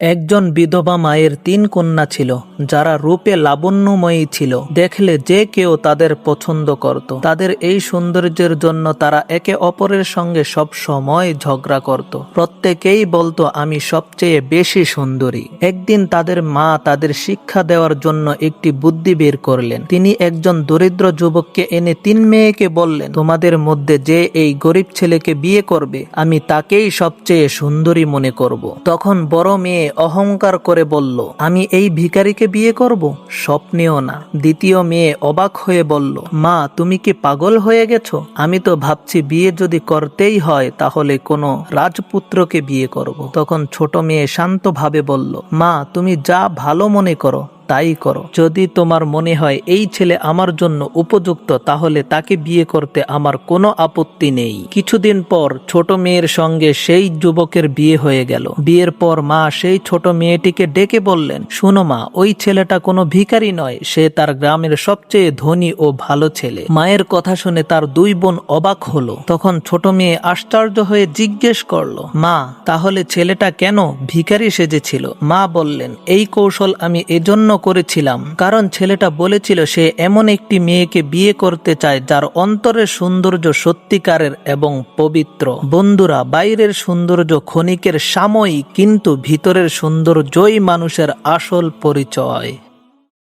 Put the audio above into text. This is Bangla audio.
একজন বিধবা মায়ের তিন কন্যা ছিল, যারা রূপে লাবণ্যময়ী ছিল। দেখলে যে কেউ তাদের পছন্দ করত। তাদের এই সৌন্দর্যের জন্য তারা একে অপরের সঙ্গে সব সময় ঝগড়া করত। প্রত্যেকেই বলতো, আমি সবচেয়ে বেশি সুন্দরী। একদিন তাদের মা তাদের শিক্ষা দেওয়ার জন্য একটি বুদ্ধি বের করলেন। তিনি একজন দরিদ্র যুবককে এনে তিন মেয়েকে বললেন, তোমাদের মধ্যে যে এই গরিব ছেলেকে বিয়ে করবে, আমি তাকেই সবচেয়ে সুন্দরী মনে করব। তখন বড় মেয়ে অহংকার করে বলল, আমি এই ভিকারিকে বিয়ে করব? স্বপ্নেও না। দ্বিতীয় মেয়ে অবাক হয়ে বলল, মা, তুমি কি পাগল হয়ে গেছো? আমি তো ভাবছি বিয়ে যদি করতেই হয়, তাহলে কোনো রাজপুত্রকে বিয়ে করব। তখন ছোট মেয়ে শান্তভাবে বলল, মা, তুমি যা ভালো মনে করো তাই করো। যদি তোমার মনে হয় এই ছেলে আমার জন্য উপযুক্ত, তাহলে তাকে বিয়ে করতে আমার কোনো আপত্তি নেই। কিছুদিন পর ছোট মেয়ের সঙ্গে সেই যুবকের বিয়ে হয়ে গেল। বিয়ের পর মা সেই ছোট মেয়েটিকে ডেকে বললেন, শুনো মা, ওই ছেলেটা কোনো ভিখারি নয়, সে তার গ্রামের সবচেয়ে ধনী ও ভালো ছেলে। মায়ের কথা শুনে তার দুই বোন অবাক হলো। তখন ছোট মেয়ে আশ্চর্য হয়ে জিজ্ঞেস করল, মা, তাহলে ছেলেটা কেন ভিখারি সেজেছিল? মা বললেন, এই কৌশল আমি এজন্য করেছিলাম। কারণ ছেলেটা বলেছিল, সে এমন একটি মেয়েকে বিয়ে করতে চায় যার অন্তরের সৌন্দর্য সত্যিকারের এবং পবিত্র। বন্ধুরা, বাইরের সৌন্দর্য ক্ষণিকের সাময়িক, কিন্তু ভিতরের সৌন্দর্যই মানুষের আসল পরিচয়।